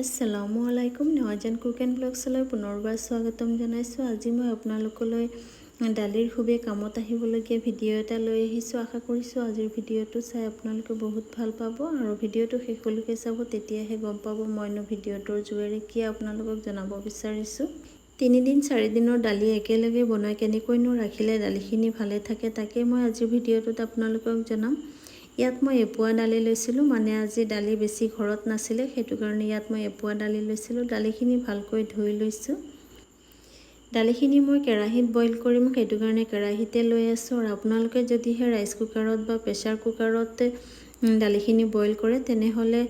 আসসালামু আলাইকুম নেৱাজান cook and ব্লগছলৈ পুনৰবাৰ স্বাগতম জনাইছোঁ। আজি মই আপোনালোকলৈ দালিৰ খুবেই কামত আহিবলগীয়া ভিডিঅ' এটা লৈ আহিছোঁ। আশা কৰিছোঁ আজিৰ ভিডিঅ'টো চাই আপোনালোকে বহুত ভালো পাব আৰু ভিডিঅ'টো শেষলৈকে চাব, তেতিয়াহে গম পাব মইনো ভিডিঅ'টোৰ জোৰেৰে কি আপোনালোকক জনাব বিচাৰিছোঁ। তিনিদিন, চাৰিদিনৰ দালি একেলগে বনাই কেনেকৈনো ৰাখিলে দালিখিনি ভালে থাকে, তাকে মই আজিৰ ভিডিঅ'টোত আপোনালোকক জনাম। ইয়াত মই এপোৱা দালি লৈছিলোঁ মানে আজি দালি বেছি ঘৰত নাছিলে সেইটো কাৰণে ইয়াত মই এপোৱা দালি লৈছিলোঁ। দালিখিনি ভালকৈ ধুই লৈছোঁ। দালিখিনি মই কেৰাহীত বইল কৰিম সেইটো কাৰণে কেৰাহীতে লৈ আছোঁ। আৰু আপোনালোকে যদিহে ৰাইচ কুকাৰত বা প্ৰেছাৰ কুকাৰত দালিখিনি বইল কৰে তেনেহ'লে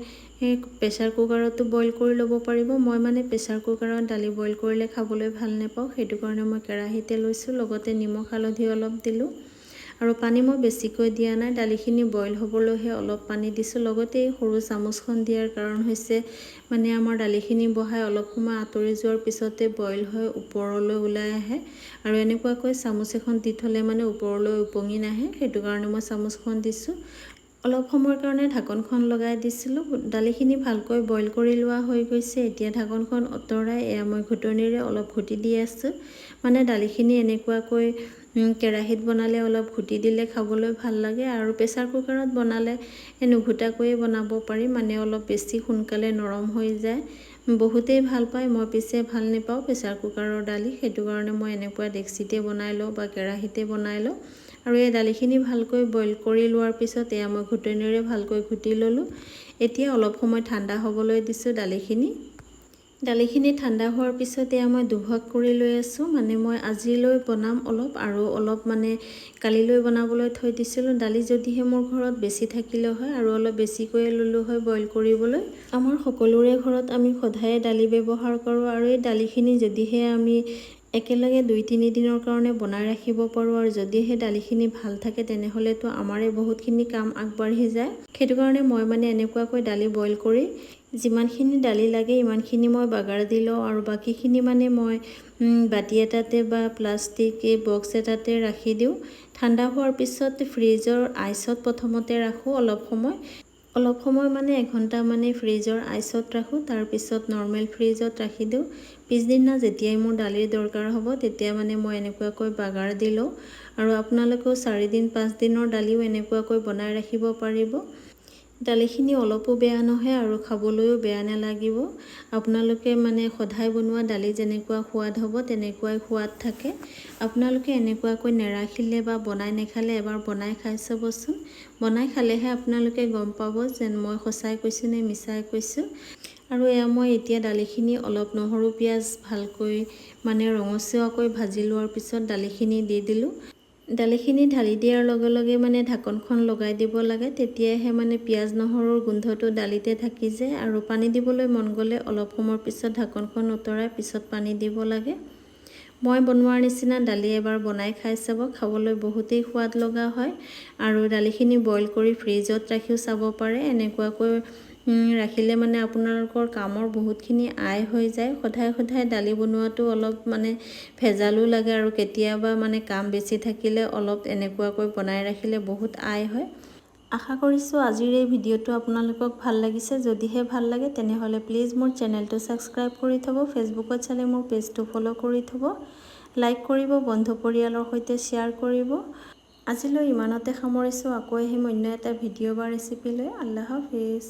প্ৰেছাৰ কুকাৰতো বইল কৰি ল'ব পাৰিব। মই মানে প্ৰেছাৰ কুকাৰত দালি বইল কৰিলে খাবলৈ ভাল নাপাওঁ সেইটো কাৰণে মই কেৰাহীতে লৈছোঁ। লগতে নিমখ হালধি অলপ দিলোঁ। আৰু পানী মই বেছিকৈ দিয়া নাই। দালিখিনি বইল হ'বলৈহে অলপ পানী দিছোঁ। লগতে এই সৰু চামুচখন দিয়াৰ কাৰণ হৈছে মানে আমাৰ দালিখিনি বহাই অলপ সময় আঁতৰি যোৱাৰ পিছতে বইল হৈ ওপৰলৈ ওলাই আহে। আৰু এনেকুৱাকৈ চামুচ এখন দি থ'লে মানে ওপৰলৈ উপঙি নাহে। সেইটো কাৰণে মই চামুচখন দিছোঁ। অলপ সময়ৰ কাৰণে ঢাকনখন লগাই দিছিলোঁ। দালিখিনি ভালকৈ বইল কৰি লোৱা হৈ গৈছে। এতিয়া ঢাকনখন আঁতৰাই এয়া মই ঘুটনিৰে অলপ ঘুটি দি আছোঁ। মানে দালিখিনি এনেকুৱাকৈ কেৰাহীত বনালে অলপ ঘুটি দিলে খাবলৈ ভাল লাগে আৰু প্ৰেছাৰ কুকাৰত বনালে নুঘুটাকৈয়ে বনাব পাৰি মানে অলপ বেছি সোনকালে নৰম হৈ যায়। বহুতেই ভাল পায় মই পিছে ভাল নাপাওঁ প্ৰেছাৰ কুকাৰৰ দালি সেইটো কাৰণে মই এনেকুৱা ডেক্সিতে বনাই লওঁ বা কেৰাহীতে বনাই লওঁ। আৰু এই দালিখিনি ভালকৈ বইল কৰি লোৱাৰ পিছত এয়া মই ঘুটনিৰে ভালকৈ ঘুটি ল'লোঁ। এতিয়া অলপ সময় ঠাণ্ডা হ'বলৈ দিছোঁ দালিখিনি। দালিখিনি ঠাণ্ডা হোৱাৰ পিছত এয়া মই দুভাগ কৰি লৈ আছোঁ। মানে মই আজিলৈ বনাম অলপ আৰু অলপ মানে কালিলৈ বনাবলৈ থৈ দিছিলোঁ। দালি যদিহে মোৰ ঘৰত বেছি থাকিলে হয় আৰু অলপ বেছিকৈয়ে ল'লোঁ হয় বইল কৰিবলৈ। আমাৰ সকলোৰে ঘৰত আমি সদায়ে দালি ব্যৱহাৰ কৰোঁ আৰু এই দালিখিনি যদিহে আমি একেলগে দুই তিনিদিনৰ কাৰণে বনাই ৰাখিব পাৰোঁ আৰু যদিহে দালিখিনি ভাল থাকে তেনেহ'লেতো আমাৰে বহুতখিনি কাম আগবাঢ়ি যায়। সেইটো কাৰণে মই মানে এনেকুৱাকৈ দালি বইল কৰি যিমানখিনি দালি লাগে ইমানখিনি মই বাগাৰ দি লওঁ আৰু বাকীখিনি মানে মই বাতি এটাতে বা প্লাষ্টিক বক্স এটাতে ৰাখি দিওঁ। ঠাণ্ডা হোৱাৰ পিছত ফ্ৰিজৰ আইচত প্ৰথমতে ৰাখোঁ অলপ সময়। অলপ সময় মানে এঘণ্টা মানে ফ্ৰিজৰ আইচত ৰাখোঁ তাৰপিছত নৰ্মেল ফ্ৰিজত ৰাখি দিওঁ। পিছদিনা যেতিয়াই মোৰ দালিৰ দৰকাৰ হ'ব তেতিয়া মানে মই এনেকুৱাকৈ বাগাৰ দি লওঁ। আৰু আপোনালোকেও চাৰিদিন পাঁচদিনৰ দালিও এনেকুৱাকৈ বনাই ৰাখিব পাৰিব। দালিখিনি অলপো বেয়া নহয় আৰু খাবলৈও বেয়া নালাগিব। আপোনালোকে মানে সদায় বনোৱা দালি যেনেকুৱা সোৱাদ হ'ব তেনেকুৱাই সোৱাদ থাকে। আপোনালোকে এনেকুৱাকৈ নেৰাখিলে বা বনাই নেখালে এবাৰ বনাই খাই চাবচোন। বনাই খালেহে আপোনালোকে গম পাব যেন মই সঁচাই কৈছোঁ নে মিছাই কৈছোঁ। আৰু এয়া মই এতিয়া দালিখিনি অলপ নহৰু পিঁয়াজ ভালকৈ মানে ৰঙচুৱাকৈ ভাজি লোৱাৰ পিছত দালিখিনি দি দিলোঁ। দালিখিনি ঢালি দিয়াৰ লগে লগে মানে ঢাকনখন লগাই দিব লাগে। তেতিয়াহে মানে পিঁয়াজ নহৰুৰ গোন্ধটো দালিতে থাকি যায় আৰু পানী দিবলৈ মন গ'লে অলপ সময়ৰ পিছত ঢাকনখন উতৰাই পিছত পানী দিব লাগে। মই বনোৱাৰ নিচিনা দালি এবাৰ বনাই খাই চাব খাবলৈ বহুতেই সোৱাদ লগা হয়। আৰু দালিখিনি বইল কৰি ফ্ৰিজত ৰাখিও চাব পাৰে। এনেকুৱাকৈ ৰাখিলে মানে আপোনালোকৰ কামৰ বহুতখিনি আয় হৈ যায়। সদায় সদায় দালি বনোৱাটো অলপ মানে ভেজালো লাগে আৰু কেতিয়াবা মানে কাম বেছি থাকিলে অলপ এনেকুৱাকৈ বনাই ৰাখিলে বহুত আয় হয়। আশা কৰিছোঁ আজিৰ এই ভিডিঅ'টো আপোনালোকক ভালো লাগিছে। যদিহে ভালো লাগে, তেনেহ'লে প্লিজ মোৰ চেনেলটো ছাবস্ক্ৰাইব কৰি থ'ব, ফেচবুকত চালে মোৰ পেজটো ফ'ল' কৰি থ'ব। লাইক কৰিব, বন্ধু পৰিয়ালৰ সৈতে শ্বেয়াৰ কৰিব। আজিলৈ ইমানতে সামৰিছোঁ, আকৌ আহিম অন্য এটা ভিডিঅ' বা ৰেচিপি লৈ। আল্লাহ হাফিজ।